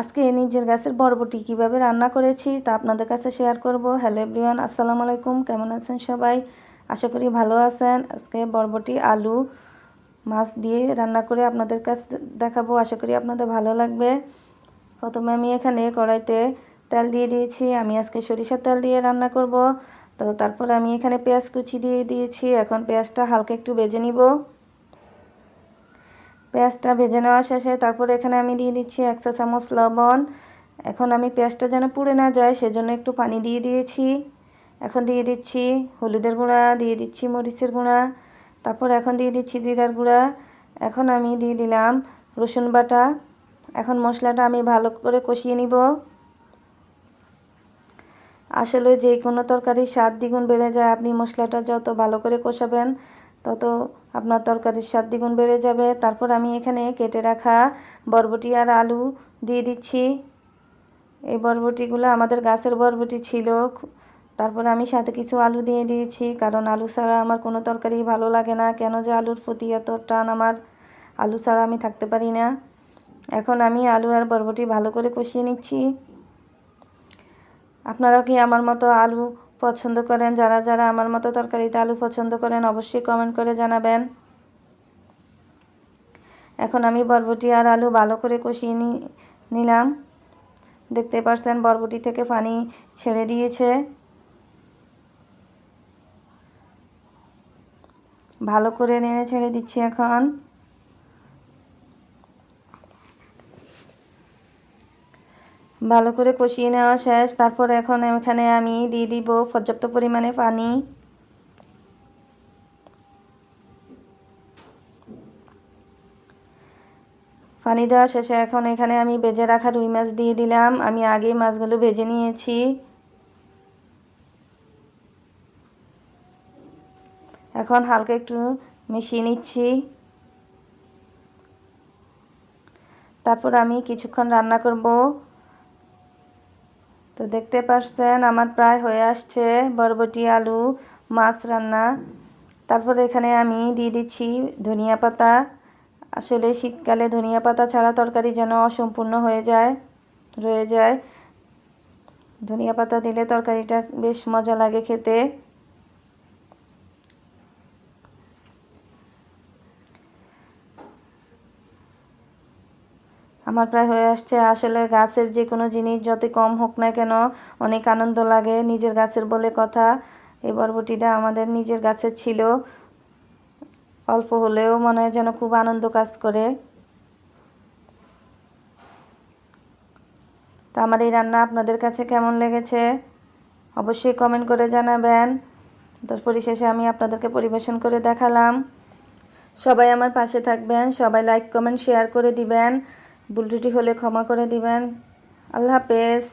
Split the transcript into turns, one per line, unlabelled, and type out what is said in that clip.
আজকে নিজের গাছের বরবটি কীভাবে রান্না করেছি তা আপনাদের কাছে শেয়ার করব। হ্যালো এভরিওয়ান আসসালামু আলাইকুম, কেমন আছেন সবাই? আশা করি ভালো আছেন। আজকে বরবটি আলু মাছ দিয়ে রান্না করে আপনাদের কাছে দেখাবো, আশা করি আপনাদের ভালো লাগবে। প্রথমে আমি এখানে কড়াইতে তেল দিয়ে দিয়েছি, আমি আজকে সরিষার তেল দিয়ে রান্না করব। তো তারপর আমি এখানে পেঁয়াজ কুচি দিয়ে দিয়েছি, এখন পেঁয়াজটা হালকা একটু বেজে নিব। পেঁয়াজটা ভেজে নেওয়া শেষে তারপর এখানে আমি দিয়ে দিচ্ছি এক চা চামচ লবণ। এখন আমি পেঁয়াজটা যেন পুড়ে না যায় সেজন্য একটু পানি দিয়ে দিয়েছি। এখন দিয়ে দিচ্ছি হলুদের গুঁড়া, দিয়ে দিচ্ছি মরিচের গুঁড়া, তারপর এখন দিয়ে দিচ্ছি জিরার গুঁড়া। এখন আমি দিয়ে দিলাম রসুন বাটা। এখন মশলাটা আমি ভালো করে কষিয়ে নিব। আসলে যে কোনো তরকারির স্বাদ দ্বিগুণ বেড়ে যায়। আপনি মশলাটা যত ভালো করে কষাবেন, তত আপনার তরকারির স্বাদ দ্বিগুণ বেড়ে যাবে। তারপর আমি এখানে কেটে রাখা বরবটি আর আলু দিয়ে দিচ্ছি। এই বরবটিগুলো আমাদের গাছের বরবটি ছিল। তারপর আমি সাথে কিছু আলু দিয়ে দিয়েছি, কারণ আলু ছাড়া আমার কোনো তরকারি ভালো লাগে না। কেন যে আলুর প্রতি এত টান আমার? আলু ছাড়া আমি থাকতে পারি না। এখন আমি আলু আর বরবটি ভালো করে কষিয়ে নিচ্ছি। আপনারা কি আমার মতো আলু পছন্দ করেন, যারা যারা আমার মতো তরকারিতে আলু পছন্দ করেন, অবশ্যই কমেন্ট করে জানাবেন। এখন আমি বরবটি আর আলু ভালো করে কষিয়ে নিলাম। দেখতে পাচ্ছেন বরবটি থেকে পানি ছেড়ে দিয়েছে। ভালো করে নেড়ে ছেড়ে দিচ্ছি এখন। ভালো করে কষিয়ে নেওয়া শেষ। তারপর এখন এখানে আমি দিয়ে দিব পর্যাপ্ত পরিমাণে পানি। পানি দেওয়া শেষে এখন এখানে আমি ভেজে রাখা রুই মাছ দিয়ে দিলাম। আমি আগে মাছগুলো ভেজে নিয়েছি। এখন হালকা একটু মিশিয়ে নিচ্ছি। তারপর আমি কিছুক্ষণ রান্না করব। তো দেখতে পাচ্ছেন আমার প্রায় হয়ে আসছে বরবটি আলু, মাছ রান্না। তারপর এখানে আমি দিয়ে দিচ্ছি ধনিয়া পাতা। আসলে শীতকালে ধনিয়া পাতা ছাড়া তরকারি যেন অসম্পূর্ণ হয়ে যায়, রয়ে যায়। ধনিয়া পাতা দিলে তরকারিটা বেশ মজা লাগে খেতে। আমার প্রায় হয়ে আসছে। আসলে গাছের যে কোনো জিনিস যত কম হোক না কেন, অনেক আনন্দ লাগে নিজের গাছের বলে কথা। এই বরবটিটা আমাদের নিজের গাছের ছিল, অল্প হলেও মনে হয় যেন খুব আনন্দ কাজ করে। তো আমার এই রান্না আপনাদের কাছে কেমন লেগেছে? অবশ্যই কমেন্ট করে জানাবেন। তো পরিশেষে আমি আপনাদেরকে পরিবেশন করে দেখালাম। সবাই আমার পাশে থাকবেন, সবাই লাইক কমেন্ট শেয়ার করে দিবেন। ভুল ত্রুটি হলে ক্ষমা করে দিবেন। আল্লাহ হাফেজ।